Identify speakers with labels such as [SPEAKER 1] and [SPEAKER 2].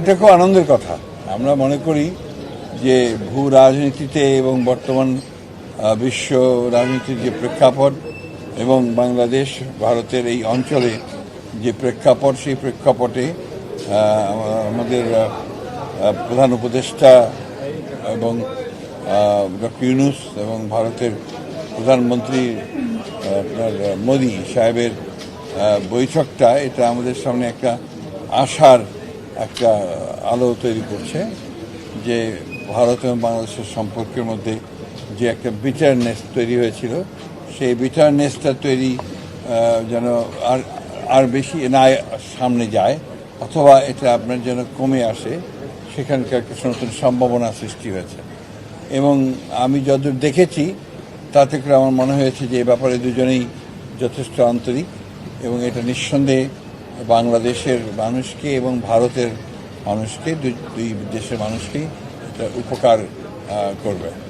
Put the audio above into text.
[SPEAKER 1] এটা খুব আনন্দের কথা। আমরা মনে করি যে ভূ রাজনীতিতে এবং বর্তমান বিশ্ব রাজনীতির যে প্রেক্ষাপট এবং বাংলাদেশ, ভারতের এই অঞ্চলে যে প্রেক্ষাপট, সেই প্রেক্ষাপটে আমাদের প্রধান উপদেষ্টা এবং ডক্টর ইউনুস এবং ভারতের প্রধানমন্ত্রী আপনার মোদী সাহেবের বৈঠকটা, এটা আমাদের সামনে একটা আশার একটা আলো তৈরি করছে যে ভারত এবং বাংলাদেশের সম্পর্কের মধ্যে যে একটা বিটারনেস তৈরি হয়েছিল, সেই বিটারনেসটা তৈরি যেন আর আর বেশি না সামনে যায় অথবা এটা আপনার যেন কমে আসে, সেখানকার কিছু নতুন সম্ভাবনা সৃষ্টি হয়েছে। এবং আমি যতদূর দেখেছি, তাতে করে আমার মনে হয়েছে যে এ ব্যাপারে দুজনেই যথেষ্ট আন্তরিক এবং এটা নিঃসন্দেহে বাংলাদেশের মানুষকে এবং ভারতের মানুষকে দুই দেশের মানুষকেই উপকার করবে।